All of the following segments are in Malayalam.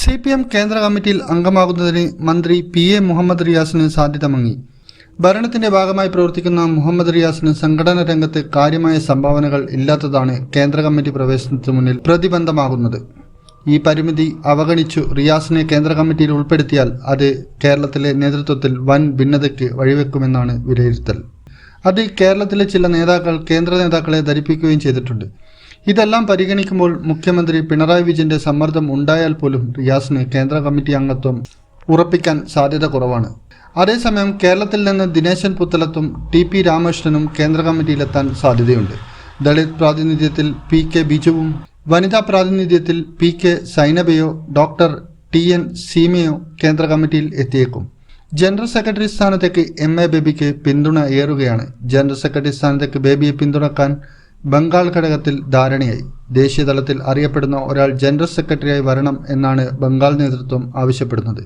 സി പി എം കേന്ദ്ര കമ്മിറ്റിയിൽ അംഗമാകുന്നതിന് മന്ത്രി പി എ മുഹമ്മദ് റിയാസിന് സാധ്യത മങ്ങി. ഭരണത്തിന്റെ ഭാഗമായി പ്രവർത്തിക്കുന്ന മുഹമ്മദ് റിയാസിന് സംഘടന രംഗത്ത് കാര്യമായ സംഭാവനകൾ ഇല്ലാത്തതാണ് കേന്ദ്ര കമ്മിറ്റി പ്രവേശനത്തിന് മുന്നിൽ പ്രതിബന്ധമാകുന്നത്. ഈ പരിമിതി അവഗണിച്ചു റിയാസിനെ കേന്ദ്ര കമ്മിറ്റിയിൽ ഉൾപ്പെടുത്തിയാൽ അത് കേരളത്തിലെ നേതൃത്വത്തിൽ വൻ ഭിന്നതയ്ക്ക് വഴിവെക്കുമെന്നാണ് വിലയിരുത്തൽ. അത് കേരളത്തിലെ ചില നേതാക്കൾ കേന്ദ്ര നേതാക്കളെ ധരിപ്പിക്കുകയും ചെയ്തിട്ടുണ്ട്. ഇതെല്ലാം പരിഗണിക്കുമ്പോൾ മുഖ്യമന്ത്രി പിണറായി വിജയന്റെ സമ്മർദ്ദം ഉണ്ടായാൽ പോലും റിയാസിന് കേന്ദ്ര കമ്മിറ്റി അംഗത്വം ഉറപ്പിക്കാൻ സാധ്യത കുറവാണ്. അതേസമയം കേരളത്തിൽ നിന്ന് ദിനേശൻ പുത്തലത്തും ടി പി രാമകൃഷ്ണനും കേന്ദ്ര കമ്മിറ്റിയിലെത്താൻ സാധ്യതയുണ്ട്. ദളിത് പ്രാതിനിധ്യത്തിൽ പി കെ ബിജുവും വനിതാ പ്രാതിനിധ്യത്തിൽ പി കെ സൈനബയോ ഡോക്ടർ ടി എൻ സീമയോ കേന്ദ്ര കമ്മിറ്റിയിൽ എത്തിയേക്കും. ജനറൽ സെക്രട്ടറി സ്ഥാനത്തേക്ക് എം എ ബേബിക്ക് പിന്തുണ ഏറുകയാണ്. ജനറൽ സെക്രട്ടറി സ്ഥാനത്തേക്ക് ബേബിയെ പിന്തുണക്കാൻ ബംഗാൾ ഘടകത്തിൽ ധാരണയായി. ദേശീയതലത്തിൽ അറിയപ്പെടുന്ന ഒരാൾ ജനറൽ സെക്രട്ടറിയായി വരണം എന്നാണ് ബംഗാൾ നേതൃത്വം ആവശ്യപ്പെടുന്നത്.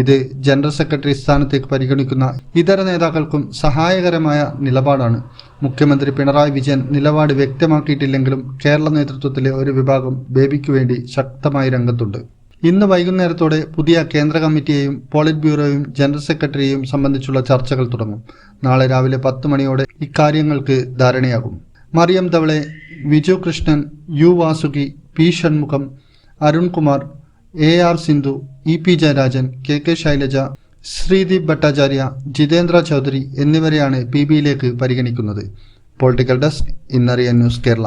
ഇത് ജനറൽ സെക്രട്ടറി സ്ഥാനത്തേക്ക് പരിഗണിക്കുന്ന ഇതര നേതാക്കൾക്കും സഹായകരമായ നിലപാടാണ്. മുഖ്യമന്ത്രി പിണറായി വിജയൻ നിലപാട് വ്യക്തമാക്കിയിട്ടില്ലെങ്കിലും കേരള നേതൃത്വത്തിലെ ഒരു വിഭാഗം ബേബിക്ക് വേണ്ടി ശക്തമായി രംഗത്തുണ്ട്. ഇന്ന് വൈകുന്നേരത്തോടെ പുതിയ കേന്ദ്ര കമ്മിറ്റിയെയും പോളിറ്റ് ബ്യൂറോയും ജനറൽ സെക്രട്ടറിയെയും സംബന്ധിച്ചുള്ള ചർച്ചകൾ തുടങ്ങും. നാളെ രാവിലെ പത്ത് മണിയോടെ ഇക്കാര്യങ്ങൾക്ക് ധാരണയാകും. Mariam Dhawale Vijoo Krishnan U Vasuki P Shanmugham Arunkumar A R Sindhu E P Jayarajan K K Shailaja Sreedeep Bhattacharya Jitendra Chaudhary എന്നിവരെയാണ് പി ബിയിലേക്ക് പരിഗണിക്കുന്നത്. പൊളിറ്റിക്കൽ ഡെസ്ക് ഇന്നറിയ ന്യൂസ് കേരള.